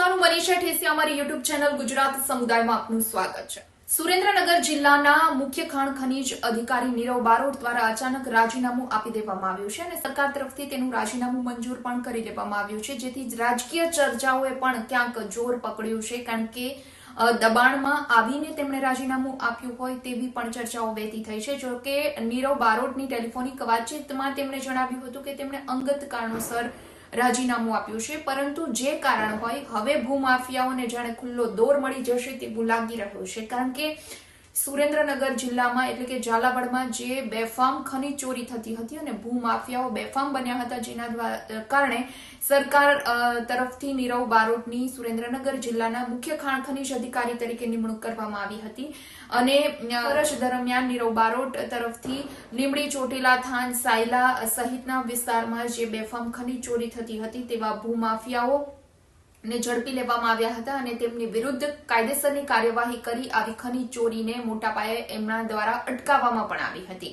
નમસ્કાર હું મનીષા ઠેસી, અમારી યુટ્યુબ ચેનલ ગુજરાત સમુદાયમાં આપનું સ્વાગત છે. સુરેન્દ્રનગર જિલ્લાના મુખ્ય ખાણ ખનીજ અધિકારી નીરવ બારોટ દ્વારા અચાનક રાજીનામું આપી દેવામાં આવ્યું છે અને સરકાર તરફથી તેનું રાજીનામું મંજૂર પણ કરી દેવામાં આવ્યું છે. જેથી રાજકીય ચર્ચાઓએ પણ ક્યાંક જોર પકડ્યું છે, કારણ કે દબાણમાં આવીને તેમણે રાજીનામું આપ્યું હોય તેવી પણ ચર્ચાઓ વહેતી થઈ છે. જો કે, નીરવ બારોટની ટેલિફોનિક વાતચીતમાં તેમણે જણાવ્યું હતું કે તેમણે અંગત કારણોસર રાજીનામું આપ્યું છે. પરંતુ જે કારણ હોય, હવે ભૂમાફિયાઓને જાણે ખુલ્લો દોર મળી જશે તે લાગી રહ્યું છે. કારણ કે સુરેન્દ્રનગર જિલ્લામાં એટલે કે ઝાલાવાડમાં જે બેફામ ખનીજ ચોરી થતી હતી અને ભૂમાફિયાઓ બેફામ બન્યા હતા જેના કારણે સરકાર તરફથી નીરવ બારોટની સુરેન્દ્રનગર જિલ્લાના મુખ્ય ખાણ ખનીજ અધિકારી તરીકે નિમણૂક કરવામાં આવી હતી. અને વર્ષ દરમિયાન નીરવ બારોટ તરફથી લીમડી, ચોટીલા, થાન, સાયલા સહિતના વિસ્તારમાં જે બેફામ ખનીજ ચોરી થતી હતી તેવા ભૂમાફિયાઓ ને ઝડપી લેવામાં આવ્યા હતા અને તેમની વિરુદ્ધ કાયદેસરની કાર્યવાહી કરી આવી ખનીજ ચોરીને મોટા પાયે એમના દ્વારા અટકાવવામાં પણ આવી હતી.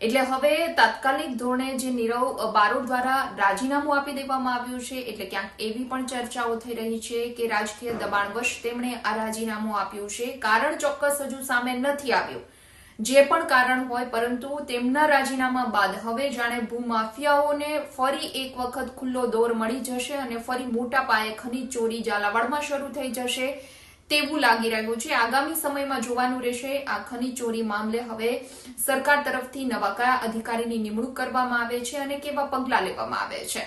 એટલે હવે તાત્કાલિક ધોરણે જે નીરવ બારોટ દ્વારા રાજીનામું આપી દેવામાં આવ્યું છે, એટલે ક્યાંક એવી પણ ચર્ચાઓ થઈ રહી છે કે રાજકીય દબાણવશ તેમણે આ રાજીનામું આપ્યું છે. કારણ ચોક્કસ હજુ સામે નથી આવ્યું. જે પણ કારણ હોય, પરંતુ તેમના રાજીનામા બાદ હવે જાણે ભૂમાફિયાઓને ફરી એક વખત ખુલ્લો દોર મળી જશે અને ફરી મોટા પાયે ખનીજ ચોરી ઝાલાવાડમાં શરૂ થઈ જશે તેવું લાગી રહ્યું છે. આગામી સમયમાં જોવાનું રહેશે, આ ખનીજ ચોરી મામલે હવે સરકાર તરફથી નવા કયા અધિકારીની નિમણૂક કરવામાં આવે છે અને કેવા પગલાં લેવામાં આવે છે.